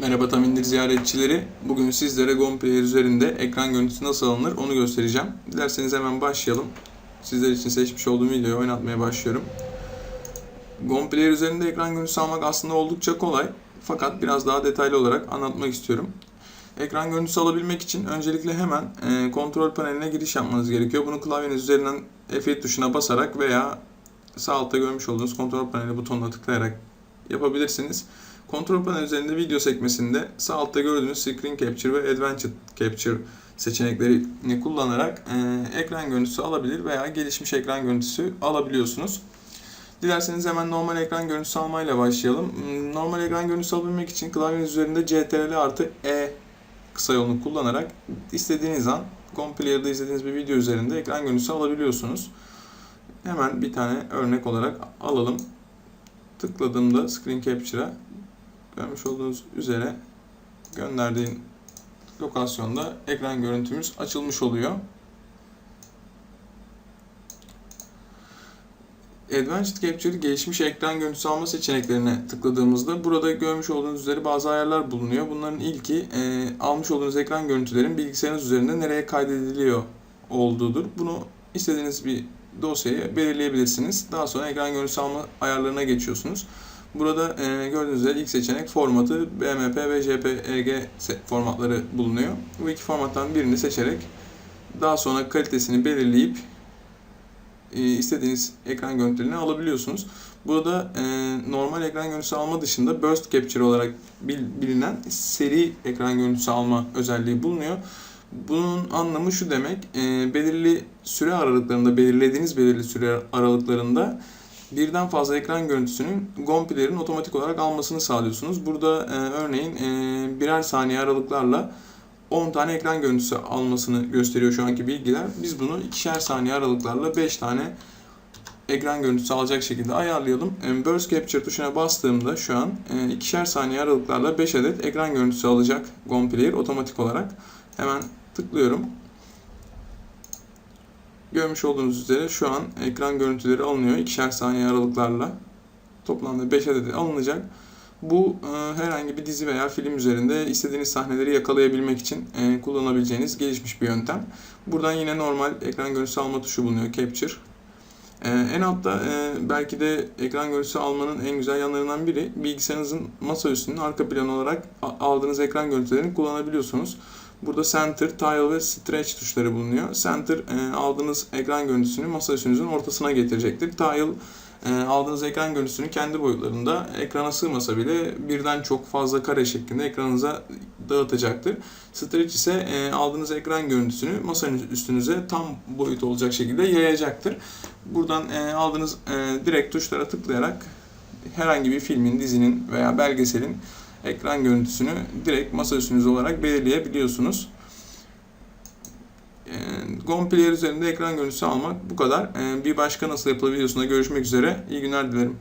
Merhaba Tamindir ziyaretçileri. Bugün sizlere GoPlayer üzerinde ekran görüntüsü nasıl alınır onu göstereceğim. Dilerseniz hemen başlayalım. Sizler için seçmiş olduğum videoyu oynatmaya başlıyorum. GoPlayer üzerinde ekran görüntüsü almak aslında oldukça kolay. Fakat biraz daha detaylı olarak anlatmak istiyorum. Ekran görüntüsü alabilmek için öncelikle hemen e, kontrol paneline giriş yapmanız gerekiyor. Bunu klavyeniz üzerinden F7 tuşuna basarak veya sağ altta görmüş olduğunuz kontrol paneli butonuna tıklayarak yapabilirsiniz. Kontrol panel üzerinde video sekmesinde sağ altta gördüğünüz Screen Capture ve Advanced Capture seçeneklerini kullanarak e, ekran görüntüsü alabilir veya gelişmiş ekran görüntüsü alabiliyorsunuz. Dilerseniz hemen normal ekran görüntüsü almayla başlayalım. Hmm, Normal ekran görüntüsü alabilmek için klavyeniz üzerinde CTRL artı E kısa yolunu kullanarak istediğiniz an Complayer'da izlediğiniz bir video üzerinde ekran görüntüsü alabiliyorsunuz. Hemen bir tane örnek olarak alalım. Tıkladığımda Screen Capture'a görmüş olduğunuz üzere gönderdiğim lokasyonda ekran görüntümüz açılmış oluyor. Advanced Capture gelişmiş ekran görüntüsü alma seçeneklerine tıkladığımızda burada görmüş olduğunuz üzere bazı ayarlar bulunuyor. Bunların ilki e, almış olduğunuz ekran görüntülerin bilgisayarınız üzerinde nereye kaydediliyor olduğudur. Bunu istediğiniz bir dosyayı belirleyebilirsiniz. Daha sonra ekran görüntüsü alma ayarlarına geçiyorsunuz. Burada e, gördüğünüz üzere ilk seçenek formatı BMP ve JPEG formatları bulunuyor. Bu iki formattan birini seçerek daha sonra kalitesini belirleyip e, istediğiniz ekran görüntülerini alabiliyorsunuz. Burada e, normal ekran görüntüsü alma dışında burst capture olarak bil- bilinen seri ekran görüntüsü alma özelliği bulunuyor. Bunun anlamı şu demek, e, belirli süre aralıklarında, belirlediğiniz belirli süre aralıklarında birden fazla ekran görüntüsünün GOMP'lerin otomatik olarak almasını sağlıyorsunuz. Burada e, örneğin e, birer saniye aralıklarla 10 tane ekran görüntüsü almasını gösteriyor şu anki bilgiler. Biz bunu ikişer saniye aralıklarla 5 tane ekran görüntüsü alacak şekilde ayarlayalım. E, Burst Capture tuşuna bastığımda şu an e, ikişer saniye aralıklarla 5 adet ekran görüntüsü alacak GOMPlayer otomatik olarak. Hemen tıklıyorum. Görmüş olduğunuz üzere şu an ekran görüntüleri alınıyor ikişer saniye aralıklarla. Toplamda 5 adet alınacak. Bu e, herhangi bir dizi veya film üzerinde istediğiniz sahneleri yakalayabilmek için e, kullanabileceğiniz gelişmiş bir yöntem. Buradan yine normal ekran görüntüsü alma tuşu bulunuyor Capture. E, en altta e, belki de ekran görüntüsü almanın en güzel yanlarından biri bilgisayarınızın masa üstünün arka plan olarak aldığınız ekran görüntülerini kullanabiliyorsunuz. Burada Center, Tile ve Stretch tuşları bulunuyor. Center e, aldığınız ekran görüntüsünü masa üstünüzün ortasına getirecektir. Tile e, aldığınız ekran görüntüsünü kendi boyutlarında ekrana sığmasa bile birden çok fazla kare şeklinde ekranınıza dağıtacaktır. Stretch ise e, aldığınız ekran görüntüsünü masanın üstünüze tam boyut olacak şekilde yayacaktır. Buradan e, aldığınız e, direkt tuşlara tıklayarak herhangi bir filmin, dizinin veya belgeselin ekran görüntüsünü direkt masa üstünüz olarak belirleyebiliyorsunuz. E, GOM üzerinde ekran görüntüsü almak bu kadar. E, Bir başka nasıl yapılabiliyorsunuz görüşmek üzere. İyi günler dilerim.